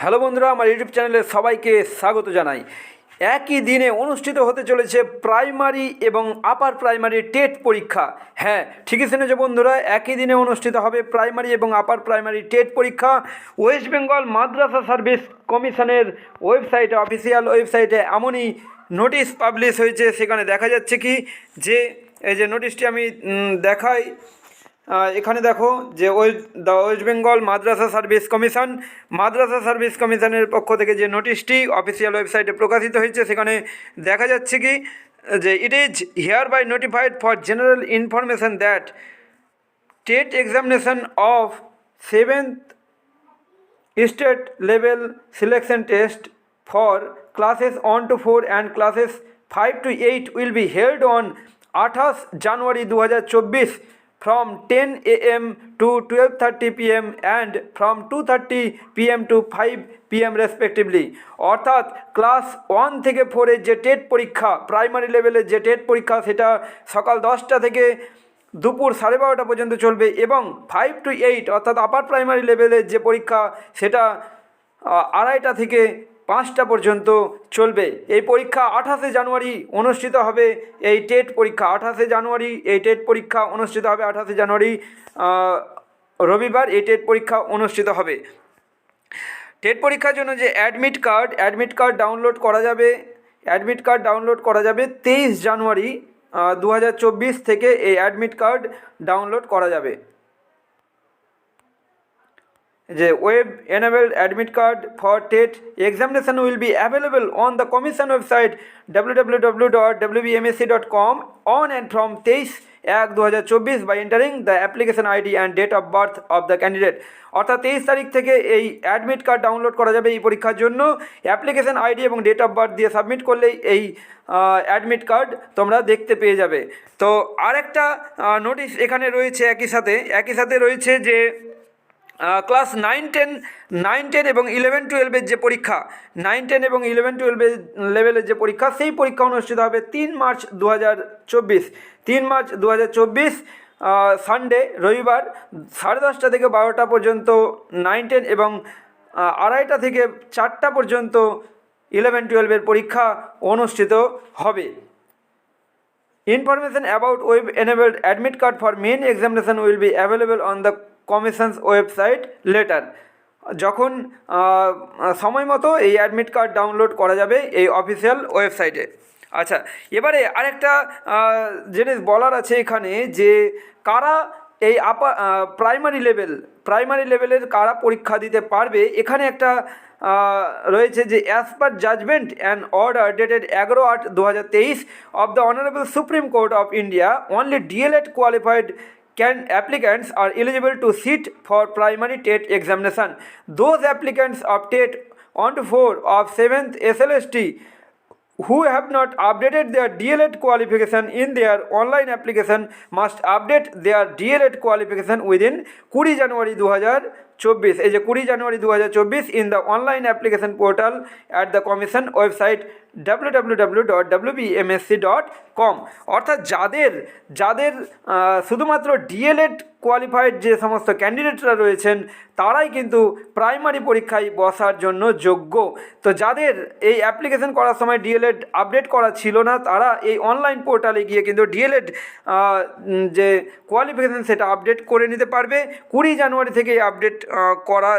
Hello বন্ধুরা, আমার YouTube চ্যানেলে সবাইকে স্বাগত জানাই। একই দিনে অনুষ্ঠিত হতে চলেছে প্রাইমারি এবং আপার প্রাইমারি টেট পরীক্ষা। হ্যাঁ ঠিকই শুনেছে বন্ধুরা, একই দিনে অনুষ্ঠিত হবে প্রাইমারি এবং আপার প্রাইমারি টেট পরীক্ষা। ওয়েস্ট বেঙ্গল মাদ্রাসা সার্ভিস কমিশনের ওয়েবসাইটে, অফিসিয়াল ওয়েবসাইটে এমনই নোটিশ পাবলিশ হয়েছে। সেখানে দেখা যাচ্ছে কি, যে এই যে নোটিশটি আমি দেখাই এখানে দেখো যে west the West Bengal Madrasa service commission, Madrasa service কমিশনের পক্ষ থেকে যে নোটিশটি অফিসিয়াল ওয়েবসাইটে প্রকাশিত হয়েছে, সেখানে দেখা যাচ্ছে কি, যে it is here by notified for general information that TET examination of seventh state level selection test for classes 1 to 4 and classes 5 to 8 will be held on 28 January 2024 from 10 am to 12:30 pm and from 2:30 pm to 5 pm respectively. অর্থাৎ class one থেকে ফোরের যে TET পরীক্ষা primary লেভেলের যে TET পরীক্ষা, সেটা সকাল দশটা থেকে দুপুর সাড়ে বারোটা পর্যন্ত চলবে এবং ফাইভ টু এইট অর্থাৎ আপার প্রাইমারি লেভেলের যে পরীক্ষা, সেটা আড়াইটা থেকে পাঁচটা পর্যন্ত চলবে। এই পরীক্ষা আঠাশে জানুয়ারি অনুষ্ঠিত হবে। এই টেট পরীক্ষা আঠাশে জানুয়ারি, এই টেট পরীক্ষা অনুষ্ঠিত হবে আঠাশে জানুয়ারি রবিবার এই টেট পরীক্ষা অনুষ্ঠিত হবে। টেট পরীক্ষার জন্য যে admit card admit card download করা যাবে। অ্যাডমিট কার্ড ডাউনলোড করা যাবে তেইশ জানুয়ারি দু হাজার চব্বিশ থেকে এই অ্যাডমিট কার্ড ডাউনলোড করা যাবে। যে web enabled admit card for TET examination will be available on the commission website www.wbmsc.com on and from 23 এক দু হাজার চব্বিশ by entering the application ID and date of birth of the candidate অর্থাৎ তেইশ তারিখ থেকে এই অ্যাডমিট কার্ড ডাউনলোড করা যাবে এই পরীক্ষার জন্য। অ্যাপ্লিকেশন আইডি এবং ডেট অফ বার্থ দিয়ে সাবমিট করলেই এই অ্যাডমিট কার্ড তোমরা দেখতে পেয়ে যাবে। তো আরেকটা নোটিশ এখানে রয়েছে একই সাথে। একই সাথে রয়েছে যে class nine ten nine ten এবং ইলেভেন টুয়েলভের যে পরীক্ষা নাইন টেন এবং ইলেভেন টুয়েলভের লেভেলের যে পরীক্ষা, সেই পরীক্ষা অনুষ্ঠিত হবে তিন মার্চ দু তিন মার্চ দু হাজার চব্বিশ সানডে রবিবার, সাড়ে দশটা থেকে বারোটা পর্যন্ত নাইন টেন এবং আড়াইটা থেকে চারটা পর্যন্ত ইলেভেন টুয়েলভের পরীক্ষা অনুষ্ঠিত হবে। Information about web enabled admit card for main examination will be available on the commission's website later. যখন সময় মতো এই অ্যাডমিট কার্ড ডাউনলোড করা যাবে এই অফিসিয়াল ওয়েবসাইটে। আচ্ছা এবারে আরেকটা জিনিস বলার আছে এখানে যে কারা এই আপা প্রাইমারি লেভেল প্রাইমারি লেভেলের কারা পরীক্ষা দিতে পারবে, এখানে একটা রয়েছে যে as per judgement and order dated এগারো আট দু হাজার তেইশ of the honourable supreme court of India only DElEd qualified can applicants are eligible to sit for primary TET examination. Those applicants of TET 1 to 4 of 7th SLST who have not updated their DLED qualification in their online application must update their DLED qualification within কুড়ি জানুয়ারি দু হাজার চব্বিশ এই যে কুড়ি জানুয়ারি দু হাজার চব্বিশ in the online application portal at the com অর্থাৎ যাদের যাদের শুধুমাত্র ডিএলএড কোয়ালিফাইড যে সমস্ত ক্যান্ডিডেটরা রয়েছেন, তারাই কিন্তু প্রাইমারি পরীক্ষায় বসার জন্য যোগ্য। তো যাদের এই অ্যাপ্লিকেশন করার সময় ডিএলএড আপডেট করা ছিল না, তারা এই অনলাইন পোর্টালে গিয়ে কিন্তু ডিএলএড যে কোয়ালিফিকেশন সেটা আপডেট করে নিতে পারবে। কুড়ি জানুয়ারি থেকে এই আপডেট করা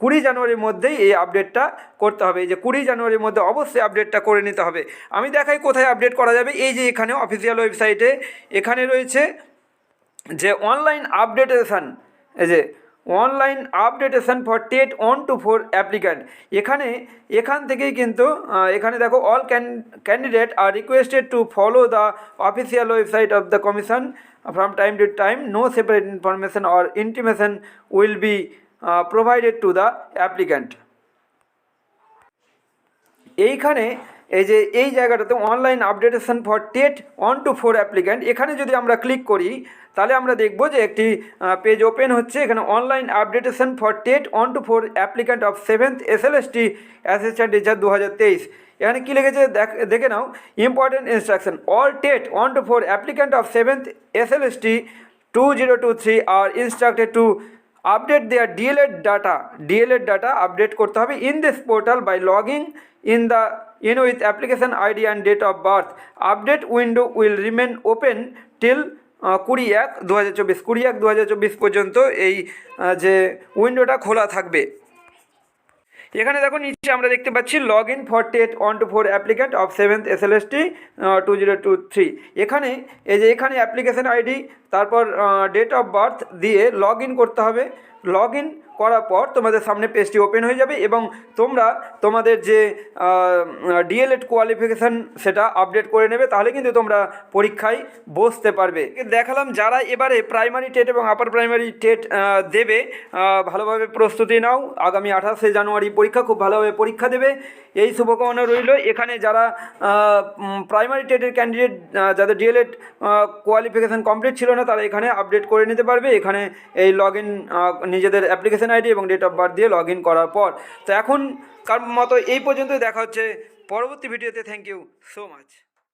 কুড়ি জানুয়ারির মধ্যেই এই আপডেটটা করতে হবে। এই যে কুড়ি জানুয়ারির মধ্যে অবশ্যই আপডেটটা করে নিতে হবে। আমি দেখাই কোথায় আপডেট করা যাবে। এই যে এখানে অফিসিয়াল ওয়েবসাইটে এখানে রয়েছে যে অনলাইন আপডেটেশন এই যে online updation for TET one two four applicant এখানে, এখান থেকেই কিন্তু এখানে দেখো all can candidate are requested to follow the official website of the commission from time to time no separate information or intimation will be provided to the applicant এইখানে এই যে এই জায়গাটাতে online updation for TET one two four applicant এখানে যদি আমরা click করি, তাহলে আমরা দেখব যে একটি পেজ ওপেন হচ্ছে। এখানে online updation for TET one two four applicant of seventh S L S T assistant teacher দু হাজার তেইশ। এখানে কী লিখেছে দেখ- নাও। Important instruction all TET one two four applicant of seventh S L S T two zero two three are instructed to update their DElEd data DElEd data update করতে হবে in this portal by logging in the in with application ID and date of birth update window will remain open till কুড়ি এক দু হাজার চব্বিশ। কুড়ি এক দু হাজার চব্বিশ পর্যন্ত এই যে উইন্ডোটা খোলা থাকবে। এখানে দেখো নিচে আমরা দেখতে পাচ্ছি log in for TET one two four applicant of seventh S L S T two zero two three এখানে, এই যে এখানে অ্যাপ্লিকেশন আইডি তারপর ডেট অফ বার্থ দিয়ে লগ ইন করতে হবে। লগ ইন করার পর তোমাদের সামনে পেজটি ওপেন হয়ে যাবে এবং তোমরা তোমাদের যে ডিএলএড কোয়ালিফিকেশান সেটা আপডেট করে নেবে, তাহলে কিন্তু তোমরা পরীক্ষায় বসতে পারবে। দেখালাম যারা এবারে প্রাইমারি টেট এবং আপার প্রাইমারি টেট দেবে ভালোভাবে প্রস্তুতি নাও। আগামী আঠাশে জানুয়ারি পরীক্ষা, খুব ভালোভাবে পরীক্ষা দেবে। এই শুভকামনা রইল। এখানে যারা প্রাইমারি টেটের ক্যান্ডিডেট যাদের ডিএলএড কোয়ালিফিকেশান কমপ্লিট ছিল না, তারা এখানে আপডেট করে নিতে পারবে। এখানে এই লগ ইন নিজেদের অ্যাপ্লিকেশন আইডি এবং ডেট অফ বার্থ দিয়ে লগ ইন করার পর। তো এখন কার মতো এই পর্যন্তই দেখা হচ্ছে পরবর্তী ভিডিওতে থ্যাংক ইউ সো মাচ